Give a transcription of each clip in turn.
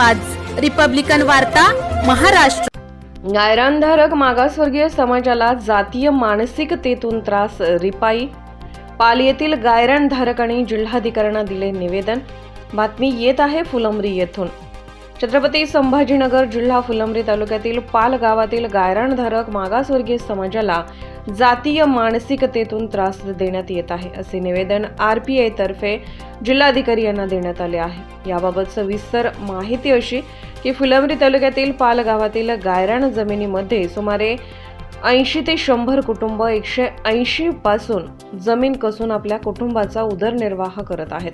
आवाज. रिपब्लिकन वार्ता महाराष्ट्र. गायरानधारक मागासवर्गीय समाजाला जातीय मानसिकतेतून त्रास रिपाई. पाल येथील गायरानधारकांनी जिल्हाधिकाऱ्यांना दिले निवेदन. बातमी येत आहे फुलंब्री येथून. छत्रपती संभाजीनगर जिल्हा फुलंब्री तालुक्यातील पाल गावातील गायरानधारक मागासवर्गीय समाजाला जातीय मानसिकतेतून त्रास देण्यात येत आहे असे निवेदन आर पी आयतर्फे जिल्हाधिकारी यांना देण्यात आले आहे. याबाबत सविस्तर माहिती अशी की फुलंब्री तालुक्यातील पाल गावातील गायरान जमिनीमध्ये सुमारे ऐंशी ते शंभर कुटुंब एकशे ऐंशी पासून जमीन कसून आपल्या कुटुंबाचा उदरनिर्वाह करत आहेत.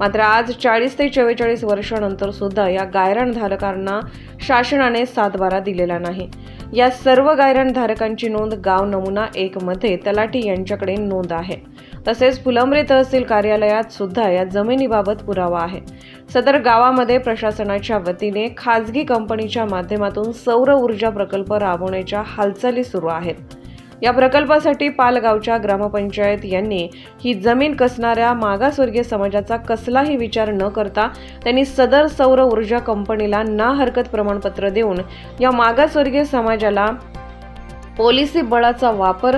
मात्र आज चाळीस ते चव्वेचाळीस वर्षानंतर सुद्धा या गायरानधारकांना शासनाने सातबारा दिलेला नाही. या सर्व गायरानधारकांची नोंद गाव नमुना एकमध्ये तलाठी यांच्याकडे नोंद आहे. तसेच फुलंब्री तहसील कार्यालयात सुद्धा या जमिनीबाबत पुरावा आहे. सदर गावामध्ये प्रशासनाच्या वतीने खाजगी कंपनीच्या माध्यमातून सौर ऊर्जा प्रकल्प राबवण्याच्या हालचाली सुरू आहेत. या प्रकल्पासाठी पालगावच्या ग्रामपंचायत यांनी ही जमीन कसणाऱ्या मागासवर्गीय समाजाचा कसलाही विचार न करता त्यांनी सदर सौर ऊर्जा कंपनीला ना हरकत प्रमाणपत्र देऊन या मागासवर्गीय समाजाला पोलिसी बळाचा वापर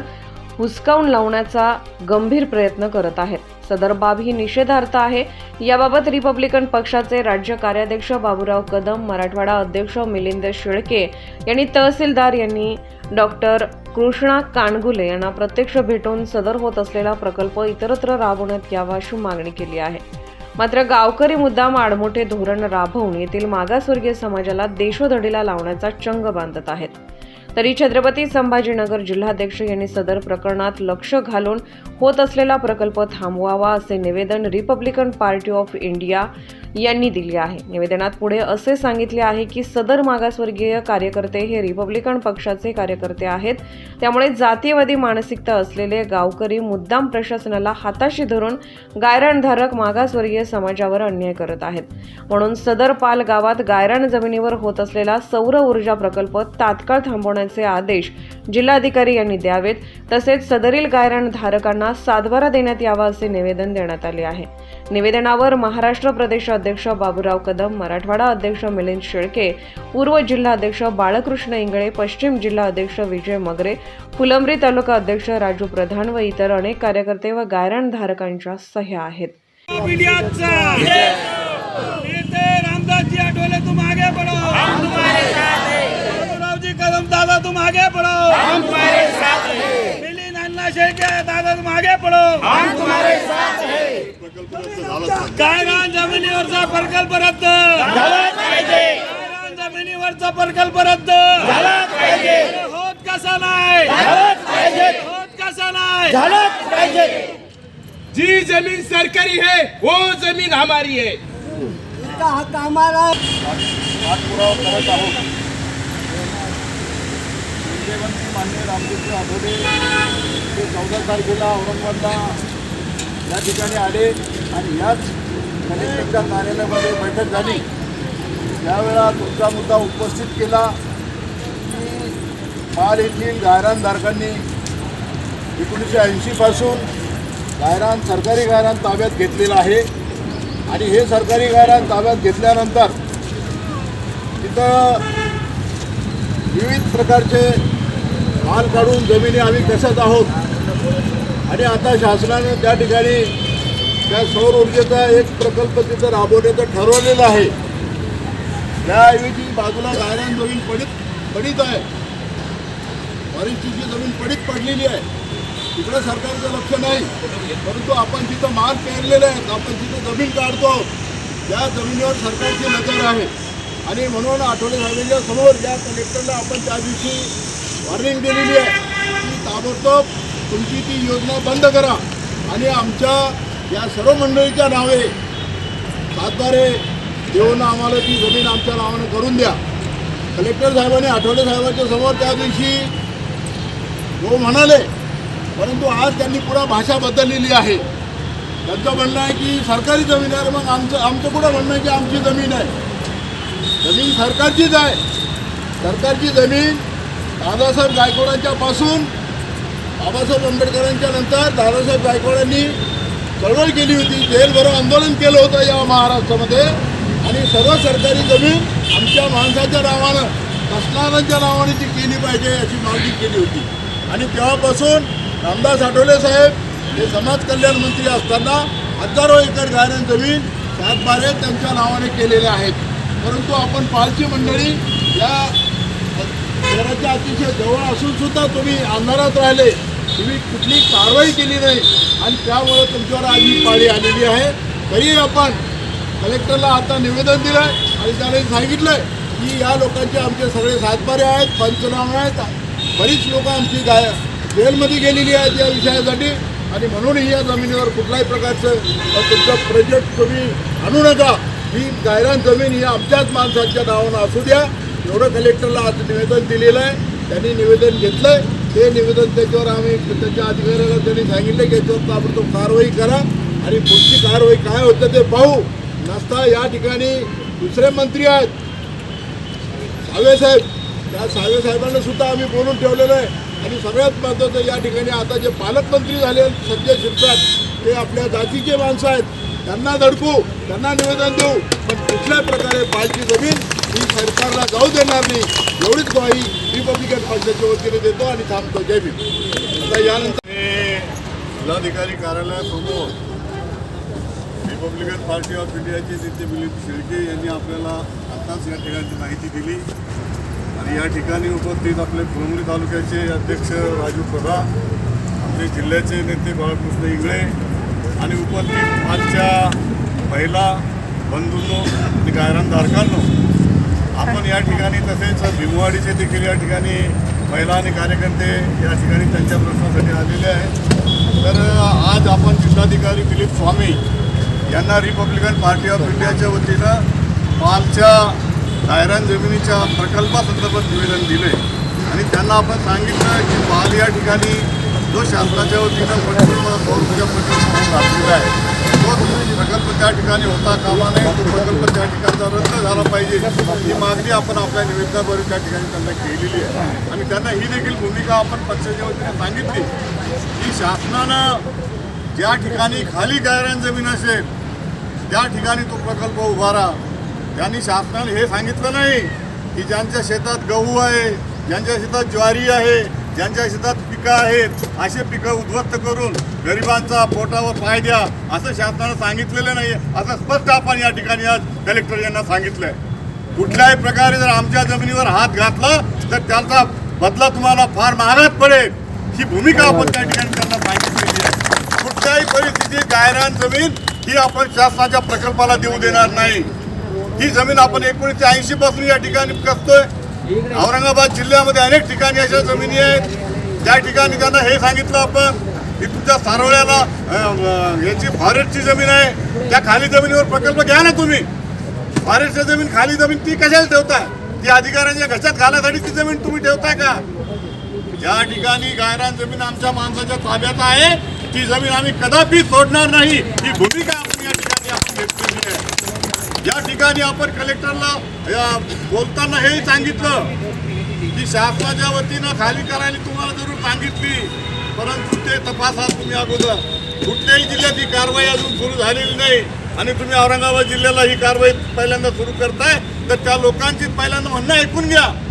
हुसकावून लावण्याचा गंभीर प्रयत्न करत आहेत. सदर बाब ही निषेधार्थ आहे. याबाबत रिपब्लिकन पक्षाचे राज्य कार्याध्यक्ष बाबूराव कदम मराठवाडा अध्यक्ष मिलिंद शेळके यांनी तहसीलदार यांनी डॉक्टर कृष्णा कानगुले यांना प्रत्यक्ष भेटून सदर होत असलेला प्रकल्प इतरत्र राबवण्यात यावा अशी मागणी केली आहे. मात्र गावकरी मुद्दाम आडमोठे धोरण राबवून येथील मागासवर्गीय समाजाला देशोधडीला लावण्याचा चंग बांधत आहेत. तरी छत्रपती संभाजीनगर जिल्हाध्यक्ष यांनी सदर प्रकरणात लक्ष घालून होत असलेला प्रकल्प थांबवावा असे निवेदन रिपब्लिकन पार्टी ऑफ इंडिया यांनी दिली आहे. निवेदनात पुढे असे सांगितले आहे की सदर मागासवर्गीय कार्यकर्ते हे रिपब्लिकन पक्षाचे कार्यकर्ते आहेत. त्यामुळे जातीयवादी मानसिकता असलेले गावकरी मुद्दाम प्रशासनाला हाताशी धरून गायरानधारक मागासवर्गीय समाजावर अन्याय करत आहेत. म्हणून सदर पाल गावात गायरान जमिनीवर होत असलेला सौर ऊर्जा प्रकल्प तात्काळ थांबवण्याचे आदेश जिल्हाधिकारी यांनी द्यावेत. तसेच सदरील गायरान धारकांना सातबारा देण्यात यावा असे निवेदन देण्यात आले आहे. निवेदनावर महाराष्ट्र प्रदेश अध्यक्ष बाबूराव कदम मराठवाडा अध्यक्ष मिलिंद शेळके पूर्व जिल्हा अध्यक्ष बाळकृष्ण इंगळे पश्चिम जिल्हा अध्यक्ष विजय मगरे फुलंब्री तालुका अध्यक्ष राजू प्रधान व इतर अनेक कार्यकर्ते व गायरान धारकांच्या सह्या आहेत. रामदासजी आठवले तुम आगे बाबूरावजी कदम दादा तुम आगे बढ़ो हम तुम्हारे साथ मिलिंद अन्ना शेळके दादा तुम आगे बढ़ो हम तुम्हारे साथ हैं गायरान जमिनीवरचा प्रकल्प रद्द? जमिनीवरचा प्रकल्प रद्द? होत कसा नाही? होत कसा नाही? जी जमीन सरकारी है वो जमीन हमारी है. पाठपुरावा करत आहोत मुख्यमंत्री मान्य रामकृष्ण आठवले ते चौदा तारखेला औरंगाबादला या ठिकाणी आले आणि याच कलेक्टरच्या कार्यालयामध्ये बैठक झाली. त्यावेळा तुमचा मुद्दा उपस्थित केला. की पाल येथील गायरानधारकांनी एकोणीसशे ऐंशीपासून गायरान सरकारी गायरान ताब्यात घेतलेलं आहे. आणि हे सरकारी गायरान ताब्यात घेतल्यानंतर तिथं विविध प्रकारचे माल काढून जमिनी आम्ही कसत आहोत आणि आता शासनानं त्या ठिकाणी त्या सौर ऊर्जेचा एक प्रकल्प तिथं राबवण्याचं ठरवलेलं आहे. त्याऐवजी बाजूला गायरान जमीन पडीत पडीत आहे. परिस्थिती जमीन पडीत पडलेली आहे. तिकडं सरकारचं लक्ष नाही. परंतु आपण जिथं माल पेरलेले आहेत आपण जिथं जमीन काढतो त्या जमिनीवर सरकारची नजर आहे. आणि म्हणून आठवले साहेबांच्या समोर ज्या कलेक्टरला आपण त्या दिवशी वॉर्निंग दिलेली आहे की ताबडतोब तुमची ती योजना बंद करा. आणि आमच्या या सर्व मंडळीच्या नावे सातबारे देऊन आम्हाला ती जमीन आमच्या नावानं करून द्या. कलेक्टर साहेबांनी आठवले साहेबांच्या समोर त्या दिवशी हो म्हणाले परंतु आज त्यांनी पुन्हा भाषा बदललेली आहे. त्यांचं म्हणणं आहे की सरकारी जमीन आहे मग आमचं आमचं कुठं म्हणणं आहे की आमची जमीन आहे? जमीन सरकारचीच आहे. सरकारची जमीन दादासाहेब गायकवाडांच्या पासून बाबासाहेब आंबेडकरांच्या नंतर दादासाहेब गायकवाडांनी चळवळ केली होती जेलभरो आंदोलन केलं होतं या महाराष्ट्रामध्ये. आणि सर्व सरकारी जमीन आमच्या माणसाच्या नावानं कसणारांच्या नावाने ती केली पाहिजे अशी मागणी केली होती. आणि तेव्हापासून रामदास आठवले साहेब हे समाज कल्याण मंत्री असताना हजारो एकर गायन जमीन सातबारे त्यांच्या नावाने केलेल्या आहेत. परंतु आपण पालची मंडळी या शहराच्या अतिशय जवळ असून सुद्धा तुम्ही अंधारात राहिले. तुम्ही कुठली कारवाई केली नाही. आणि त्यामुळे तुमच्यावर आज ही पाळी आलेली आहे. तरी आपण कलेक्टरला आता निवेदन दिलं आहे आणि त्याने सांगितलंय की या लोकांचे आमचे सगळे सातबारे आहेत पंचनामे आहेत. बरीच लोक आमची गाय जेलमध्ये गेलेली आहेत या विषयासाठी. आणि म्हणूनही या जमिनीवर कुठल्याही प्रकारचं तुमचं प्रोजेक्ट तुम्ही आणू नका. ही गायरान जमीन ही आमच्याच माणसाच्या नावानं असू द्या. एवढं कलेक्टरला आज निवेदन दिलेलं आहे त्यांनी निवेदन घेतलं आहे ते निवेदन त्याच्यावर आम्ही त्याच्या अधिकाऱ्याला त्यांनी सांगितलं की याच्यावर ताबडतोब कारवाई करा आणि पुढची कारवाई काय होतं ते पाहू. नसता या ठिकाणी दुसरे मंत्री आहेत. साहेब त्या सावेसाहेबांना सुद्धा आम्ही बोलून ठेवलेलं आहे. आणि सगळ्यात महत्त्वाचं या ठिकाणी आता जे पालकमंत्री झाले संजय शिरसाट ते आपल्या जातीचे माणसं आहेत. त्यांना धडकू त्यांना निवेदन देऊ. पण कुठल्या प्रकारे पालची जमीन ही सरकारला जाऊ देणार नाही. एवढीच ग्वाही रिपब्लिकन पक्षाच्या वतीने देतो आणि थांबतो. जय भीम. आता यानंतर जिल्हाधिकारी कार्यालयासमोर रिपब्लिकन पार्टी ऑफ इंडियाचे नेते मिलिंद शेळके यांनी आपल्याला आत्ताच या ठिकाणची माहिती दिली. आणि या ठिकाणी उपस्थित आपले फुलंबरी तालुक्याचे अध्यक्ष राजू प्रधान आपले जिल्ह्याचे नेते बाळकृष्ण इंगळे आणि उपस्थित आजच्या महिला बंधूंनो आणि गायरानधारकांनो आपण या ठिकाणी तसेच भीमवाडीचे देखील या ठिकाणी महिला आणि कार्यकर्ते या ठिकाणी त्यांच्या प्रश्नासाठी आलेले आहेत. तर आज आपण जिल्हाधिकारी दिलीप स्वामी यांना रिपब्लिकन पार्टी ऑफ इंडियाच्या वतीनं मालच्या गायरान जमिनीच्या प्रकल्पासंदर्भात निवेदन दिले आणि त्यांना आपण सांगितलं की माल या ठिकाणी जो शासनाच्या वतीनं पटकन सौरऊर्जा प्रकल्प लागलेला आहे. प्रकल्प त्या ठिकाणी होता कामा नये तो प्रकल्प त्या ठिकाणचा रद्द झाला पाहिजे. ही मागणी आपण आपल्या निवेदनाद्वारे त्या ठिकाणी त्यांना केलेली आहे. आणि त्यांना ही देखील भूमिका आपण पक्षाच्या वतीने सांगितली. की शासनानं ज्या ठिकाणी खाली गायरान जमीन असेल त्या ठिकाणी तो प्रकल्प उभारा. त्यांनी शासनाने हे सांगितलं नाही की ज्यांच्या शेतात गहू आहे ज्यांच्या शेतात ज्वारी आहे ज्यांच्या शेतात पिकं आहेत असे पिकं उद्ध्वस्त करून गरिबांचा पोटावर पाय द्या असं शासनानं सांगितलेलं नाही असं स्पष्ट आपण या ठिकाणी आज कलेक्टर यांना सांगितलंय. कुठल्याही प्रकारे जर आमच्या जमिनीवर हात घातला तर त्याचा बदला तुम्हाला फार महागात पडेल. ही भूमिका आपण त्या ठिकाणी त्यांना सांगितलेली आहे. कुठल्याही परिस्थितीत गायरान जमीन ही आपण शासनाच्या प्रकल्पाला देऊ देणार नाही. ही जमीन आपण एकोणीसशे ऐंशी पासून या ठिकाणी कसतोय? औरंगाबाद जिल्ह्यामध्ये अनेक ठिकाणी अशा जमिनी आहेत. त्या ठिकाणी त्यांना हे सांगितलं आपण की तुमच्या सारोळ्याला याची फॉरेस्टची जमीन आहे त्या खाली जमिनीवर प्रकल्प घ्या ना तुम्ही. फॉरेस्टची जमीन खाली जमीन ती कशाला ठेवताय? ती अधिकाऱ्यांच्या घशात घालासाठी ती जमीन तुम्ही ठेवताय का? ज्या ठिकाणी गायरान जमीन आमच्या माणसाच्या ताब्यात आहे ती जमीन आम्ही कदापि सोडणार नाही. ही भूमिका आम्ही या ठिकाणी आपण घेतलेली आहे. या ठिकाणी आपण कलेक्टरला बोलताना हेही सांगितलं की शासनाच्या वतीनं खाली करायला तुम्हाला जरूर सांगितली परंतु ते तपासा तुम्ही अगोदर. कुठल्याही जिल्ह्यात ही कारवाई अजून सुरू झालेली नाही. आणि तुम्ही औरंगाबाद जिल्ह्याला ही कारवाई पहिल्यांदा सुरू करताय तर त्या लोकांची पहिल्यांदा म्हणणं ऐकून घ्या.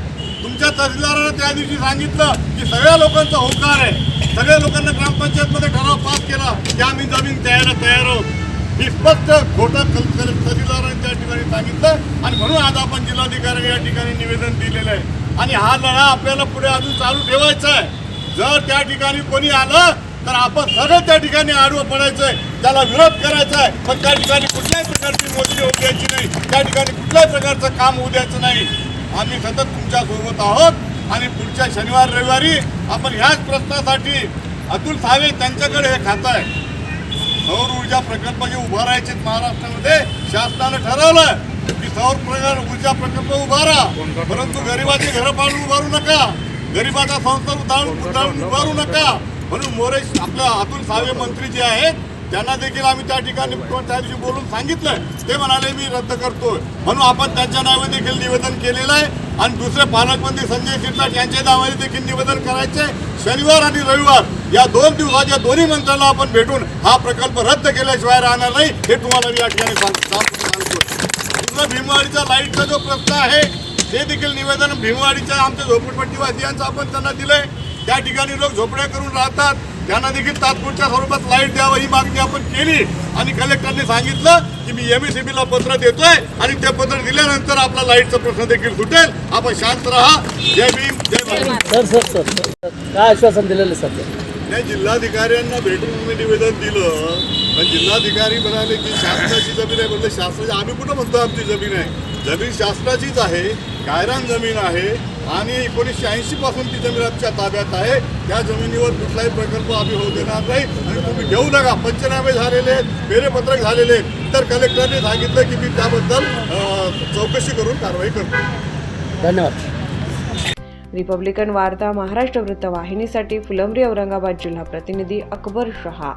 तुमच्या तहसीलदारानं त्या दिवशी सांगितलं की सगळ्या लोकांचा होकार आहे. सगळ्या लोकांना ग्रामपंचायतमध्ये ठराव पास केला की आम्ही जमीन द्यायला तयार आहोत. ही स्पष्ट खोटं कल- तहसीलदारांनी त्या ठिकाणी सांगितलं आणि म्हणून आज आपण जिल्हाधिकारी या ठिकाणी निवेदन दिलेलं आहे. आणि हा लढा आपल्याला पुढे अजून चालू ठेवायचा आहे. जर त्या ठिकाणी कोणी आलं तर आपण सगळं त्या ठिकाणी आडवं पडायचं आहे त्याला विरोध करायचा आहे पण त्या ठिकाणी कुठल्याही प्रकारची मोजणी होऊ द्यायची नाही. त्या ठिकाणी कुठल्याही प्रकारचं काम होऊ द्यायचं नाही. आम्ही सतत तुमच्यासोबत आहोत. आणि पुढच्या शनिवार रविवारी आपण ह्याच प्रश्नासाठी अतुल सावे त्यांच्याकडे हे खातं आहे सौर ऊर्जा प्रकल्प जे उभारायचे महाराष्ट्रामध्ये शासनानं ठरवलं की सौर प्रकार ऊर्जा प्रकल्प उभारा. परंतु गरिबाची घरं पाडून उभारू नका. गरिबाचा संस्था उताळून उताळून उभारू नका. म्हणून मोरे आपल्या अतुल सावे मंत्री जे आहेत त्यांना देखील आम्ही त्या ठिकाणी त्या दिवशी बोलून सांगितलं ते म्हणाले मी रद्द करतोय. म्हणून आपण त्यांच्या नावे देखील निवेदन केलेलं आहे. आणि दुसरे पालकमंत्री संजय शिरसाट यांच्या नावाने देखील निवेदन करायचे शनिवार आणि रविवार या दोन दिवसाच्या दोन्ही मंत्र्यांना आपण भेटून हा प्रकल्प रद्द केल्याशिवाय राहणार नाही हे तुम्हाला मी या ठिकाणी सांग- सांगतो दुसरं भीमवाडीचा लाईटचा जो प्रश्न आहे ते देखील निवेदन भीमवाडीच्या आमच्या झोपडपट्टीवासियांचं आपण त्यांना दिलंय. त्या ठिकाणी लोक झोपड्या करून राहतात. त्यांना देखील तात्पुरत्या स्वरूपात लाइट द्यावं ही मागणी आपण केली. आणि कलेक्टरने सांगितलं की मी एम ला पत्र देतोय आणि ते पत्र दिल्यानंतर आपला लाईटचा प्रश्न देखील सुटेल. आपण शांत राहा. जय भीम जय सर सर सर सर. काय आश्वासन दिलेलं सर नाही जिल्हाधिकाऱ्यांना भेटून मी निवेदन दिलं. पण जिल्हाधिकारी म्हणाले की शासनाची जमीन आहे म्हणलं शासनाची आम्ही कुठं म्हणतो आमची जमीन आहे. जमीन शासनाचीच आहे गायरान जमीन आहे आणि एकोणीसशे ऐंशी पासून ती जमीन आमच्या ताब्यात आहे. त्या जमिनीवर कुठलाही प्रकल्प आम्ही होऊ देणार नाही आणि तुम्ही घेऊ नका. पंचनामे झालेले आहेत फेरेपत्रक झालेले आहेत. तर कलेक्टरने सांगितलं की मी त्याबद्दल चौकशी करून कारवाई करतो. धन्यवाद. रिपब्लिकन वार्ता महाराष्ट्र वृत्तवाहिनीसाठी फुलंब्री औरंगाबाद जिल्हा प्रतिनिधी अकबर शहा.